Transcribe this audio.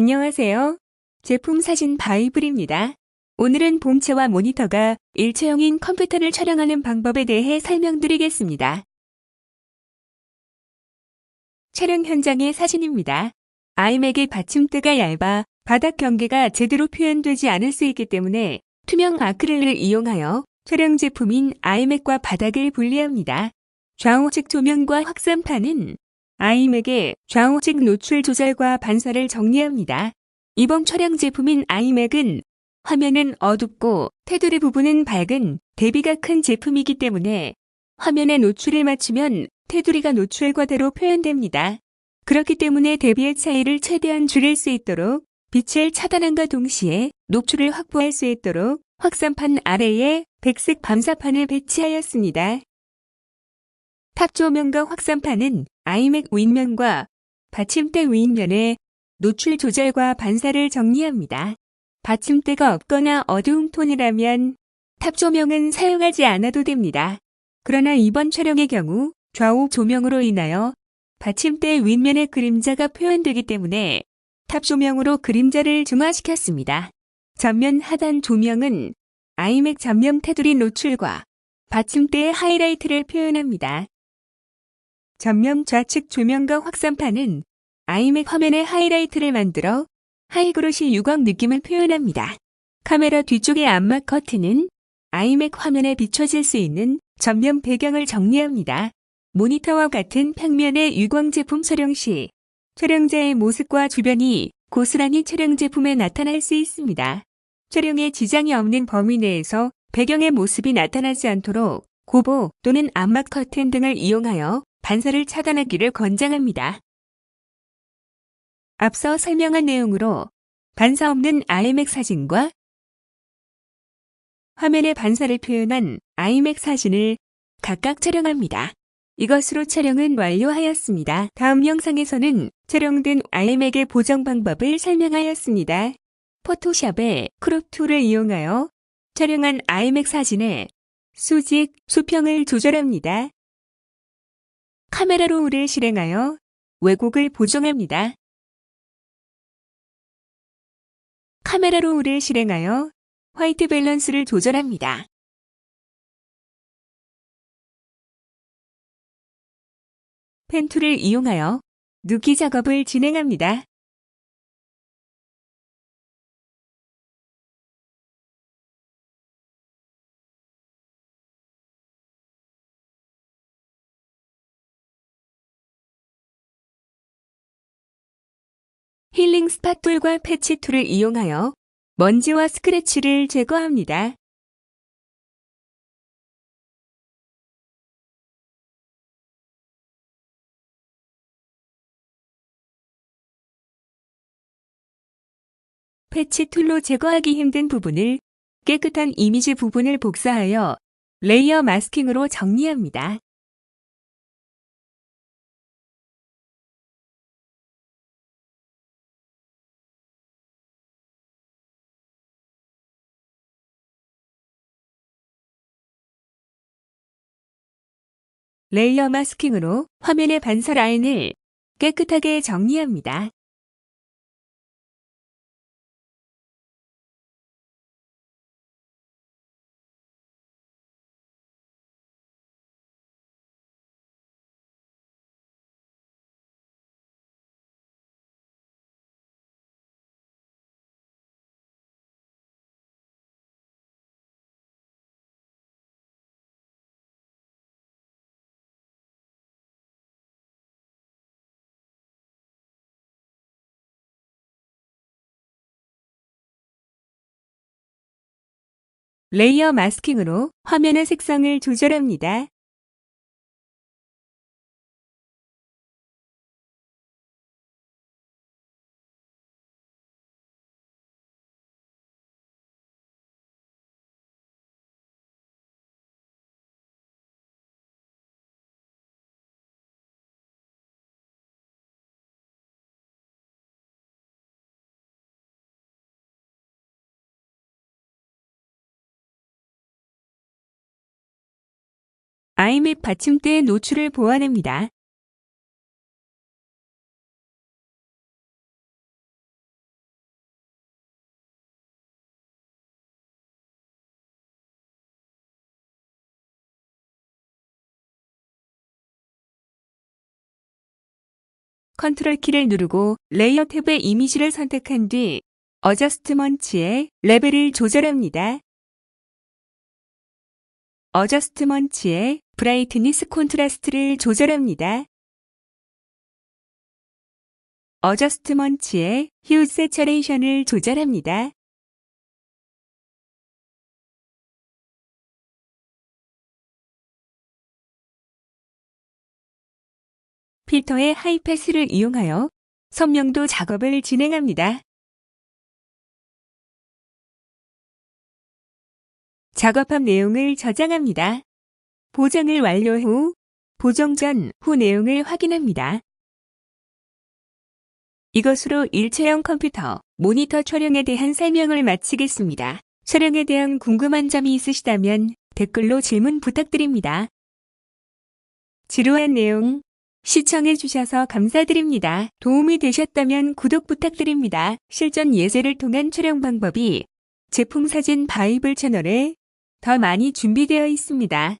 안녕하세요. 제품 사진 바이블입니다. 오늘은 본체와 모니터가 일체형인 컴퓨터를 촬영하는 방법에 대해 설명드리겠습니다. 촬영 현장의 사진입니다. 아이맥의 받침대가 얇아 바닥 경계가 제대로 표현되지 않을 수 있기 때문에 투명 아크릴을 이용하여 촬영 제품인 아이맥과 바닥을 분리합니다. 좌우측 조명과 확산판은 아이맥의 좌우측 노출 조절과 반사를 정리합니다. 이번 촬영 제품인 아이맥은 화면은 어둡고 테두리 부분은 밝은 대비가 큰 제품이기 때문에 화면의 노출을 맞추면 테두리가 노출과대로 표현됩니다. 그렇기 때문에 대비의 차이를 최대한 줄일 수 있도록 빛을 차단함과 동시에 노출을 확보할 수 있도록 확산판 아래에 백색 밤사판을 배치하였습니다. 탑 조명과 확산판은 아이맥 윗면과 받침대 윗면에 노출 조절과 반사를 정리합니다. 받침대가 없거나 어두운 톤이라면 탑 조명은 사용하지 않아도 됩니다. 그러나 이번 촬영의 경우 좌우 조명으로 인하여 받침대 윗면의 그림자가 표현되기 때문에 탑 조명으로 그림자를 중화시켰습니다. 전면 하단 조명은 아이맥 전면 테두리 노출과 받침대의 하이라이트를 표현합니다. 전면 좌측 조명과 확산판은 아이맥 화면의 하이라이트를 만들어 하이그로시 유광 느낌을 표현합니다. 카메라 뒤쪽의 암막 커튼은 아이맥 화면에 비춰질 수 있는 전면 배경을 정리합니다. 모니터와 같은 평면의 유광 제품 촬영 시 촬영자의 모습과 주변이 고스란히 촬영 제품에 나타날 수 있습니다. 촬영에 지장이 없는 범위 내에서 배경의 모습이 나타나지 않도록 고보 또는 암막 커튼 등을 이용하여 반사를 차단하기를 권장합니다. 앞서 설명한 내용으로 반사 없는 아이맥 사진과 화면의 반사를 표현한 아이맥 사진을 각각 촬영합니다. 이것으로 촬영은 완료하였습니다. 다음 영상에서는 촬영된 아이맥의 보정 방법을 설명하였습니다. 포토샵의 크롭 툴을 이용하여 촬영한 아이맥 사진에 수직, 수평을 조절합니다. 카메라 롤을 실행하여 왜곡을 보정합니다. 카메라 롤을 실행하여 화이트 밸런스를 조절합니다. 펜 툴을 이용하여 누기 작업을 진행합니다. 힐링 스팟 툴과 패치 툴을 이용하여 먼지와 스크래치를 제거합니다. 패치 툴로 제거하기 힘든 부분을 깨끗한 이미지 부분을 복사하여 레이어 마스킹으로 정리합니다. 레이어 마스킹으로 화면의 반사 라인을 깨끗하게 정리합니다. 레이어 마스킹으로 화면의 색상을 조절합니다. 나이 및 받침대의 노출을 보완합니다. 컨트롤 키를 누르고 레이어 탭의 이미지를 선택한 뒤 어저스트먼치에 레벨을 조절합니다. 어저스트먼치에 브라이트니스 콘트라스트를 조절합니다. 어저스트먼치의 휴 세처레이션을 조절합니다. 필터의 하이패스를 이용하여 선명도 작업을 진행합니다. 작업한 내용을 저장합니다. 보정을 완료 후 보정 전 후 내용을 확인합니다. 이것으로 일체형 컴퓨터 모니터 촬영에 대한 설명을 마치겠습니다. 촬영에 대한 궁금한 점이 있으시다면 댓글로 질문 부탁드립니다. 지루한 내용 시청해주셔서 감사드립니다. 도움이 되셨다면 구독 부탁드립니다. 실전 예제를 통한 촬영 방법이 제품 사진 바이블 채널에 더 많이 준비되어 있습니다.